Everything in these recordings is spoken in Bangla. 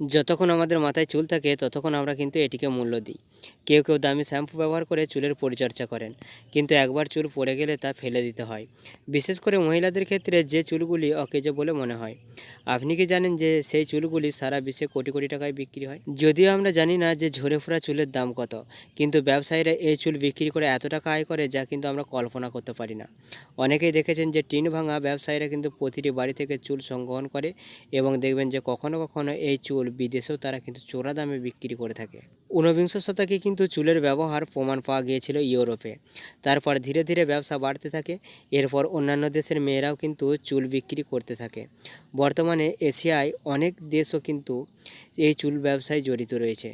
যতক্ষণ আমাদের মাথায় চুল থাকে, ততক্ষণ আমরা কিন্তু এটিকে মূল্য দিই। কেউ কেউ দামি শ্যাম্পু ব্যবহার করে চুলের পরিচর্যা করেন, কিন্তু একবার চুল পড়ে গেলে তা ফেলে দিতে হয়। বিশেষ করে মহিলাদের ক্ষেত্রে যে চুলগুলি অকেজো বলে মনে হয়। আপনি কি জানেন যে সেই চুলগুলি সারা বিশ্বে কোটি কোটি টাকায় বিক্রি হয়? যদিও আমরা জানি না যে ঝরে ফোরা চুলের দাম কত, কিন্তু ব্যবসায়ীরা এই চুল বিক্রি করে এত টাকা আয় করে যা কিন্তু আমরা কল্পনা করতে পারি না। অনেকেই দেখেছেন যে টিন ভাঙা ব্যবসায়ীরা কিন্তু প্রতিটি বাড়ি থেকে চুল সংগ্রহণ করে এবং দেখবেন যে কখনো কখনো এই চুল বিদেশেও তারা কিন্তু চোরা দামে বিক্রি করে থাকে। ঊনবিংশ শতকে কিন্তু চুলের ব্যবহার প্রমাণ পাওয়া গিয়েছিল ইউরোপে। তারপর ধীরে ধীরে ব্যবসা বাড়তে থাকে, এরপর অন্যান্য দেশের মেয়েরাও কিন্তু চুল বিক্রি করতে থাকে। বর্তমানে এশিয়ায় অনেক দেশও কিন্তু এই চুল ব্যবসায় জড়িত রয়েছে।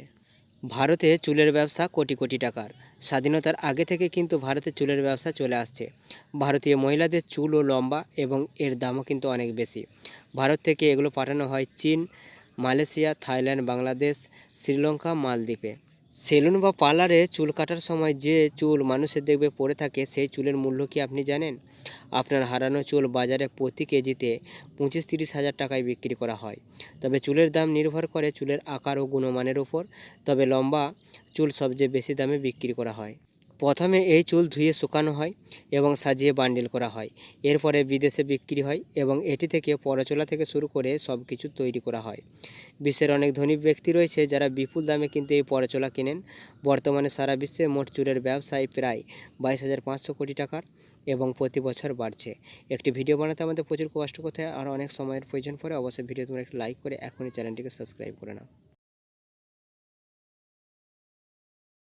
ভারতে চুলের ব্যবসা কোটি কোটি টাকার। স্বাধীনতার আগে থেকে কিন্তু ভারতে চুলের ব্যবসা চলে আসছে। ভারতীয় মহিলাদের চুলও লম্বা এবং এর দামও কিন্তু অনেক বেশি। ভারত থেকে এগুলো পাঠানো হয় চীন মালয়েশিয়া, থাইল্যান্ড, বাংলাদেশ, শ্রীলঙ্কা, মালদ্বীপে। সেলুন বা পার্লারে চুল কাটার সময় যে চুল মানুষের দেখবে পড়ে থাকে, সেই চুলের মূল্য কি আপনি জানেন? আপনার হারানো চুল বাজারে প্রতি কেজিতে পঁচিশ তিরিশ হাজার টাকায় বিক্রি করা হয়। তবে চুলের দাম নির্ভর করে চুলের আকার ও গুণমানের উপর। তবে লম্বা চুল সবচেয়ে বেশি দামে বিক্রি করা হয়। প্রথমে এই চুল ধুয়ে শুকানো হয় এবং সাজিয়ে বান্ডিল করা হয়। এরপরে বিদেশে বিক্রি হয় এবং এটি থেকে পরচলা থেকে শুরু করে সব কিছু তৈরি করা হয়। বিশ্বের অনেক ধনী ব্যক্তি রয়েছে যারা বিপুল দামে কিন্তু এই পরচলা কেনেন। বর্তমানে সারা বিশ্বে মোট চুলের ব্যবসায় প্রায় বাইশ হাজার পাঁচশো কোটি টাকার এবং প্রতি বছর বাড়ছে। একটি ভিডিও বানাতে আমাদের প্রচুর কষ্ট করতে হয় আর অনেক সময়ের প্রয়োজন পড়ে অবশ্যই ভিডিও তোমরা একটু লাইক করে এখনই চ্যানেলটিকে সাবস্ক্রাইব করে নাও।